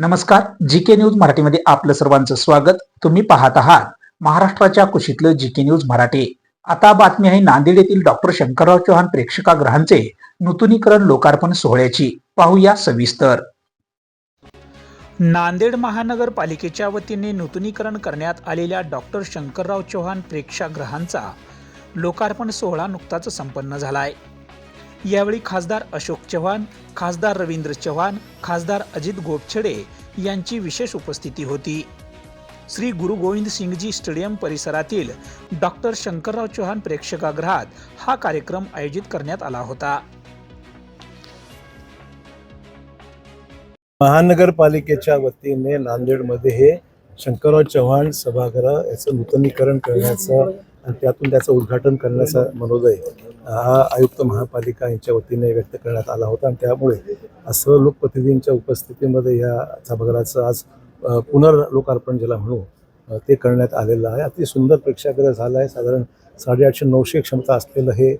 नमस्कार जी के न्यूज मराठीमध्ये आपलं सर्वांचं स्वागत. तुम्ही पाहत आहात महाराष्ट्राच्या कुशीतलं जी के न्यूज मराठी. आता बातमी आहे नांदेड येथील डॉक्टर शंकरराव चव्हाण प्रेक्षकागृहांचे नूतनीकरण लोकार्पण सोहळ्याची. पाहूया सविस्तर. नांदेड महानगरपालिकेच्या वतीने नूतनीकरण करण्यात आलेल्या डॉक्टर शंकरराव चव्हाण प्रेक्षागृहांचा लोकार्पण सोहळा नुकताच संपन्न झालाय. यावेळी खासदार अशोक चव्हाण खासदार रवींद्र चव्हाण खासदार अजित गोपछडे यांची विशेष उपस्थिती होती. श्री गुरु गोविंद सिंगजी स्टेडियम परिसरातील डॉक्टर शंकरराव चव्हाण प्रेक्षकागृहात हा कार्यक्रम आयोजित करण्यात आला होता. महानगरपालिकेच्या वतीने नांदेडमध्ये हे शंकरराव चव्हाण सभागृह याचं नूतनीकरण करण्याचं आणि त्यातून त्याचं उद्घाटन करण्याचा मनोदय हा आयुक्त महापालिका यांच्या वतीने व्यक्त करण्यात आला होता. आणि त्यामुळे असं लोकप्रतिनिधींच्या उपस्थितीमध्ये या सभागृहाचं आज पुनर्लोकार्पण ज्याला म्हणू ते करण्यात आलेलं आहे. अति सुंदर प्रेक्षागृह झालं आहे. साधारण साडेआठशे नऊशे क्षमता असलेलं हे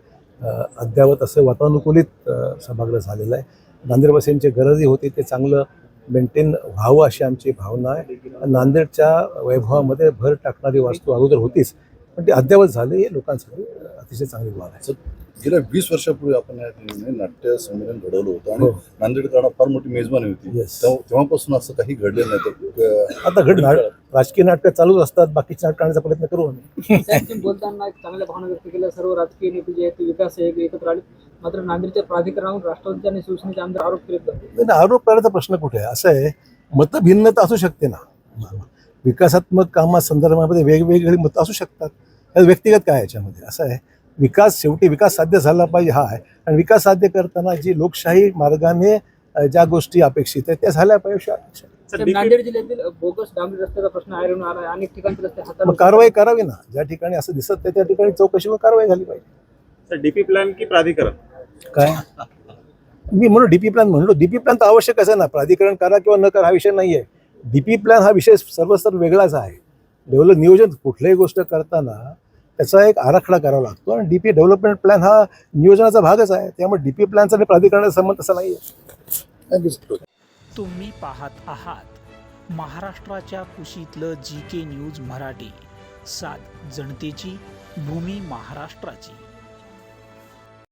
अद्ययावत असं वातानुकूलित सभागृह झालेलं आहे. नांदेडवासियांची गरजही होती ते चांगलं मेंटेन व्हावं अशी आमची भावना आहे. नांदेडच्या वैभवामध्ये भर टाकणारी वास्तू अगोदर होतीच. पण ती अद्ययावत झाली हे लोकांसाठी अतिशय चांगली बाब आहे. गेल्या वीस वर्षापूर्वी आपण या ठिकाणी नाट्य संमेलन घडवलं होतं आणि हो. नांदेडकरांना फार मोठी मेजबानी होती. तेव्हापासून असं काही घडलं नाही. आता घड राजकीय नाटक चालूच असतात. बाकीचे नाटक आणण्याचा प्रयत्न करू आम्ही. बोलताना एक चांगल्या भावना व्यक्त केल्या. सर्व राजकीय नेते जे आहेत ते विकास हे एकत्र आले. मात्र नांदेडच्या प्राधिकरणावर राष्ट्रवादीचे आणि शिवसेनेचे आमदार आरोप केले जातात. आरोप करायचा प्रश्न कुठे आहे? असं आहे मतभिन्नता असू शकते ना. विकासात्मक कामासंदर्भामध्ये वेगवेगळी मतं असू शकतात. व्यक्तिगत काय आहे याच्यामध्ये? असं आहे. विकास शेवटी विकास साध्य झाला पाहिजे हा आहे. आणि विकास साध्य करताना जी लोकशाही मार्गाने ज्या गोष्टी अपेक्षित आहेत त्या झाल्या पाहिजे नांदेड जिल्ह्यातील बोगस डांबरी रस्त्याचा प्रश्न आहे अनेक रस्ते कारवाई करावी ना. ज्या ठिकाणी असं दिसत नाही त्या ठिकाणी चौकशीवर कारवाई झाली पाहिजे. सर डीपी प्लान की प्राधिकरण? काय? मी म्हणून डीपी प्लॅन म्हणलो. डीपी प्लॅन तर आवश्यक आहे ना. प्राधिकरण करा किंवा न करा हा विषय नाही आहे डीपी प्लॅन हा विषय सर्वस्तर वेगळाच आहे. डेव्हलप नियोजन कुठल्याही गोष्ट करताना त्याचा एक आराखडा करावा लागतो. आणि डीपी डेव्हलपमेंट प्लॅन हा नियोजनाचा भागच आहे. त्यामुळे डीपी प्लॅनचा आणि प्राधिकरणाचा संबंध तसा नाही आहे you. तुम्ही पाहत आहात महाराष्ट्राच्या कुशीतलं जी के न्यूज मराठी. सात जनतेची भूमी महाराष्ट्राची.